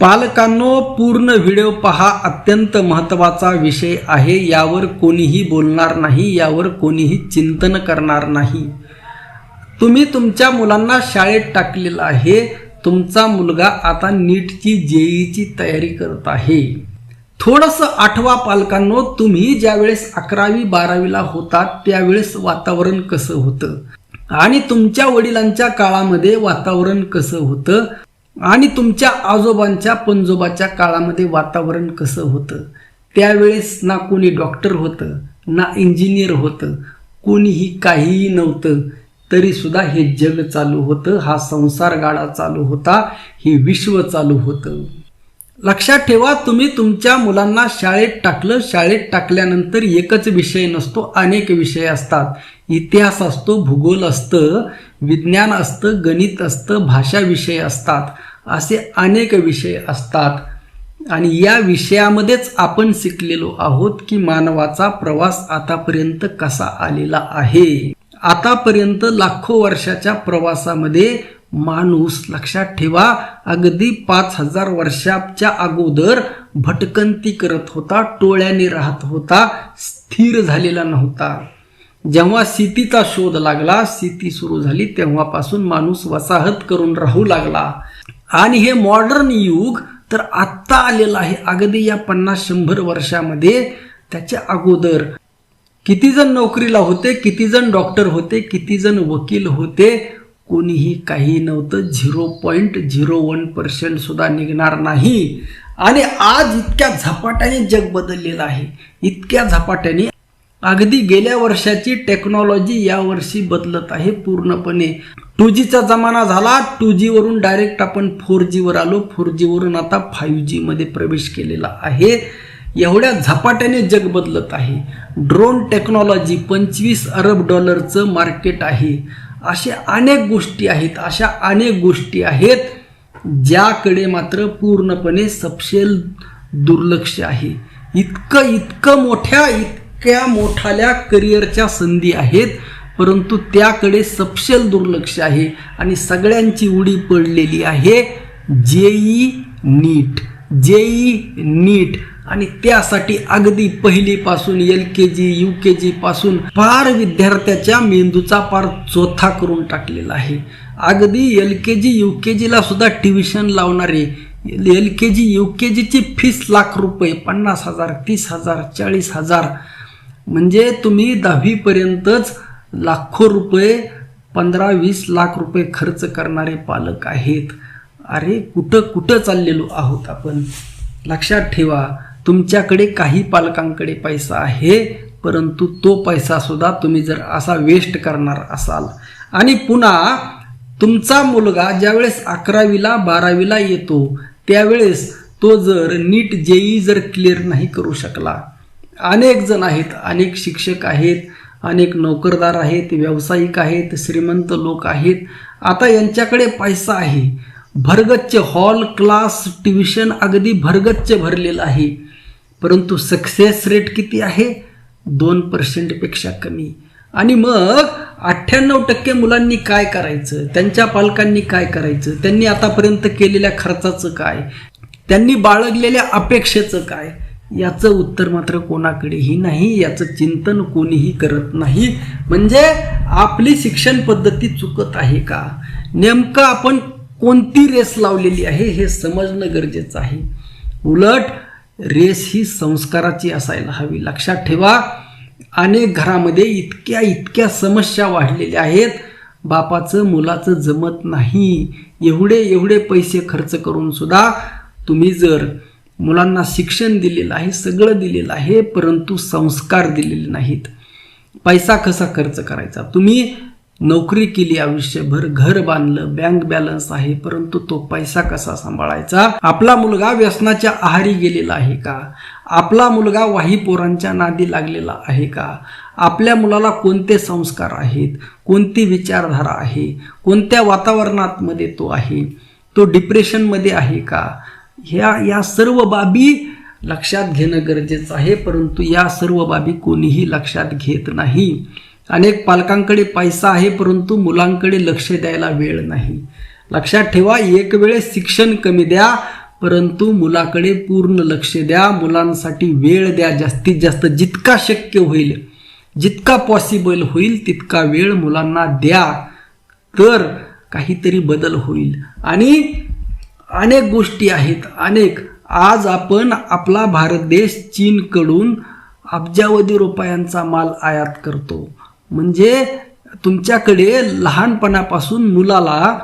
पालकांनो पूर्ण व्हिडिओ पहा. अत्यंत महत्त्वाचा विषय आहे. यावर कोणीही बोलणार नाही यावर कोणीही चिंतन करणार नाही. तुम्ही तुमच्या मुलांना शाळेत टाकलेलं आहे. तुमचा मुलगा आता नीटची जेईची तयारी करत आहे. थोडंसं आठवा पालकांनो तुम्ही ज्यावेळेस अकरावी बारावीला होतात त्यावेळेस वातावरण कसं होतं? आणि तुमच्या वडिलांच्या काळामध्ये वातावरण कसं होतं? आणि तुमच्या आजोबांच्या पंजोबाच्या काळामध्ये वातावरण कसं होतं? त्यावेळेस ना कोणी डॉक्टर होतं ना इंजिनियर होतं कोणीही काहीही नव्हतं तरी सुद्धा हे जग चालू होतं हा संसार गाडा चालू होता हे विश्व चालू होतं. लक्षात ठेवा तुम्ही तुमच्या मुलांना शाळेत टाकलं शाळेत टाकल्यानंतर एकच विषय नसतो अनेक विषय असतात. इतिहास असतो भूगोल असतं विज्ञान असतं गणित असतं भाषा विषय असतात. असे अनेक विषय असतात. आणि या विषयामध्येच आपण शिकलेलो आहोत की मानवाचा प्रवास आतापर्यंत कसा आलेला आहे. आतापर्यंत लाखो वर्षाच्या प्रवासामध्ये माणूस लक्षात ठेवा अगदी पाच हजार वर्षाच्या अगोदर भटकंती करत होता टोळ्याने राहत होता स्थिर झालेला नव्हता. जेव्हा सीतीचा शोध लागला सीती सुरू झाली तेव्हापासून माणूस वसाहत करून राहू लागला. आणि हे मॉडर्न युग तर आत्ता आलेलं आहे. अगदी या पन्नास शंभर वर्षामध्ये त्याच्या अगोदर किती जण नोकरीला होते किती जण डॉक्टर होते किती जण वकील होते कोणीही काही नव्हतं. Zero point zero one percent सुद्धा निघणार नाही. आणि आज इतक्या झपाट्याने जग बदललेलं आहे. इतक्या झपाट्याने अगदी गेल्या वर्षाची टेक्नॉलॉजी या वर्षी बदलत आहे पूर्णपणे. टू जीचा जमाना झाला. टू जी वरून डायरेक्ट आपण फोर जीवर आलो. फोर जी वरून आता फाईव्ह जी मध्ये प्रवेश केलेला आहे. एवढ्या झपाट्याने जग बदलत आहे. ड्रोन टेक्नॉलॉजी पंचवीस अरब डॉलरचं मार्केट आहे. अशा अनेक गोष्टी आहेत. अशा अनेक गोष्टी आहेत ज्याकडे मात्र पूर्णपणे सपशेल दुर्लक्ष आहे. इतकं इतकं मोठ्या इतक्या मोठाल्या करिअरच्या संधी आहेत. परंतु त्याकडे सपशेल दुर्लक्ष आहे आणि सगळ्यांची उडी पडलेली आहे जेई नीट जेई नीट. आणि त्यासाठी अगदी पहिलीपासून एल के जी यू के जीपासून फार विद्यार्थ्याच्या मेंदूचा फार चोथा करून टाकलेला आहे. अगदी एल के जी यू के जीला सुद्धा ट्युशन लावणारे L K G U K जीची फीस लाख रुपये पन्नास हजार तीस हजार चाळीस हजार. म्हणजे तुम्ही दहावीपर्यंतच लाखो रुपये पंधरा वीस लाख रुपये खर्च करणारे पालक आहेत. अरे कुठं कुठं चाललेलो आहोत आपण? लक्षात ठेवा तुमच्याकडे काही पालकांकडे पैसा आहे परंतु तो पैसा सुद्धा तुम्ही जर असा वेस्ट करणार असाल. आणि पुन्हा तुमचा मुलगा ज्यावेळेस अकरावीला बारावीला येतो त्यावेळेस तो जर नीट जेई जर क्लिअर नाही करू शकला. अनेक जण आहेत अनेक शिक्षक आहेत अनेक नोकरदार आहेत व्यावसायिक आहेत श्रीमंत लोक आहेत. आता यांच्याकडे पैसा आहे. भरगच्च हॉल क्लास ट्युशन अगदी भरगच्च भरलेलं आहे. परंतु सक्सेस रेट किती आहे? दोन पर्सेंटपेक्षा कमी. आणि मग अठ्ठ्याण्णव टक्के मुलांनी काय करायचं? त्यांच्या पालकांनी काय करायचं? त्यांनी आतापर्यंत केलेल्या खर्चाचं काय? त्यांनी बाळगलेल्या अपेक्षेचं काय? याचं उत्तर मात्र कोणाकडेही नाही याचं चिंतन कोणीही करत नाही. म्हणजे आपली शिक्षण पद्धती चुकत आहे का? नेमकं आपण कोणती रेस लावलेली आहे हे समजणं गरजेचं आहे. उलट रेस ही संस्काराची असायला हवी. लक्षात ठेवा अनेक घरामध्ये इतक्या इतक्या समस्या वाढलेल्या आहेत. बापाचं मुलाचं जमत नाही. एवढे एवढे पैसे खर्च करून सुद्धा तुम्ही जर मुलांना शिक्षण दिलेलं आहे सगळं दिलेलं आहे परंतु संस्कार दिलेले नाहीत. पैसा कसा खर्च करायचा? तुम्ही नोकरी केली आयुष्यभर घर बांधलं बँक बॅलन्स आहे परंतु तो पैसा कसा सांभाळायचा? आपला मुलगा व्यसनाच्या आहारी गेलेला आहे का? आपला मुलगा वाही पोरांच्या नादी लागलेला आहे का? आपल्या मुलाला कोणते संस्कार आहेत? कोणती विचारधारा आहे? कोणत्या वातावरणात मध्ये तो आहे? तो डिप्रेशनमध्ये आहे का? ह्या या सर्व बाबी लक्षात घेणं गरजेचं आहे परंतु या सर्व बाबी कोणीही लक्षात घेत नाही. अनेक पालकांकडे पैसा आहे परंतु मुलांकडे लक्ष द्यायला वेळ नाही. लक्षात ठेवा एक वेळेस शिक्षण कमी द्या परंतु मुलाकडे पूर्ण लक्ष द्या. मुलांसाठी वेळ द्या जास्तीत जास्त जितका शक्य होईल जितका पॉसिबल होईल तितका वेळ मुलांना द्या. तर काहीतरी बदल होईल. आणि अनेक गोष्टी आहेत. अनेक. आज आपण आपला भारत देश चीनकडून अब्जावधी रुपयांचा माल आयात करतो. म्हणजे तुमच्याकडे लहानपणापासून मुलाला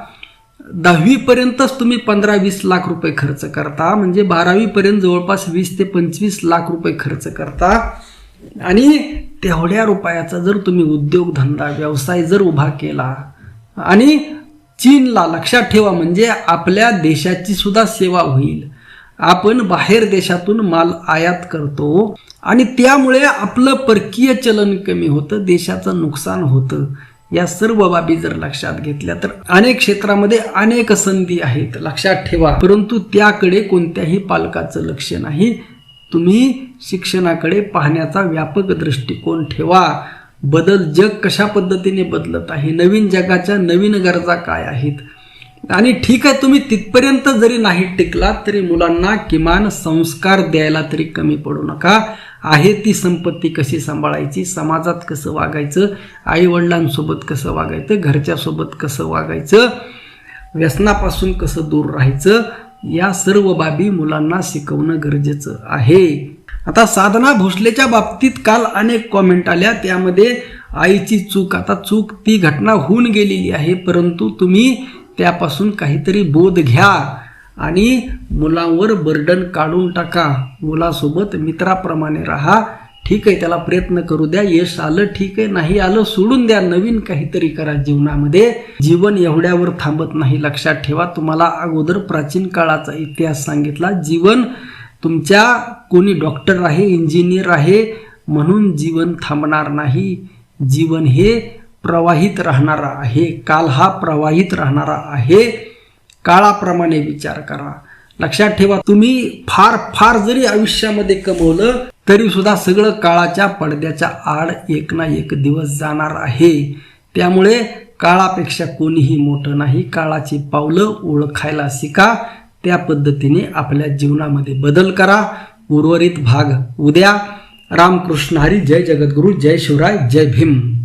दहावीपर्यंतच तुम्ही पंधरा वीस लाख रुपये खर्च करता. म्हणजे बारावीपर्यंत जवळपास वीस ते पंचवीस लाख रुपये खर्च करता. आणि तेवढ्या रुपयाचा जर तुम्ही उद्योगधंदा व्यवसाय जर उभा केला आणि चीनला लक्षात ठेवा म्हणजे आपल्या देशाची सुद्धा सेवा होईल. आपण बाहेर देशातून माल आयात करतो आणि त्यामुळे आपलं परकीय चलन कमी होतं देशाचं नुकसान होतं. या सर्व बाबी जर लक्षात घेतल्या तर अनेक क्षेत्रामध्ये अनेक संधी आहेत लक्षात ठेवा. परंतु त्याकडे कोणत्याही पालकाचं लक्ष नाही. तुम्ही शिक्षणाकडे पाहण्याचा व्यापक दृष्टिकोन ठेवा. बदल जग कशा पद्धतीने बदलत आहे? नवीन जगाच्या नवीन गरजा काय आहेत? आणि ठीक आहे तुम्ही तिथपर्यंत जरी नाही टिकलात तरी मुलांना किमान संस्कार द्यायला तरी कमी पडू नका. आहे ती संपत्ती कशी सांभाळायची? समाजात कसं वागायचं? आई वडिलांसोबत कसं वागायचं? घरच्यासोबत कसं वागायचं? व्यसनापासून कसं दूर राहायचं? या सर्व बाबी मुलांना शिकवणं गरजेचं आहे. आता साधना भोसलेच्या बाबतीत काल अनेक कॉमेंट आल्या. त्यामध्ये आईची चूक आता चूक ती घटना होऊन गेलेली आहे परंतु तुम्ही त्यापासून काहीतरी बोध घ्या आणि मुलांवर बर्डन काढून टाका. मुलासोबत मित्राप्रमाणे राहा. ठीक आहे त्याला प्रयत्न करू द्या. यश आलं ठीक आहे नाही आलं सोडून द्या. नवीन काहीतरी करा जीवनामध्ये. जीवन एवढ्यावर थांबत नाही. लक्षात ठेवा तुम्हाला अगोदर प्राचीन काळाचा इतिहास सांगितला. जीवन तुमच्या कोणी डॉक्टर आहे इंजिनियर आहे म्हणून जीवन थांबणार नाही. जीवन हे प्रवाहित राहणारा आहे. काल हा प्रवाहित राहणारा आहे. काळाप्रमाणे विचार करा. लक्षात ठेवा तुम्ही फार फार जरी आयुष्यामध्ये कमवलं तरी सुद्धा सगळं काळाच्या पडद्याच्या आड एक ना एक दिवस जाणार आहे. त्यामुळे काळापेक्षा कोणीही मोठं नाही. काळाची पावलं ओळखायला शिका. त्या पद्धतीने आपल्या जीवनामध्ये बदल करा. उर्वरित भाग उद्या. रामकृष्ण हरी. जय जगद्गुरु. जय शिवराय. जय भीम.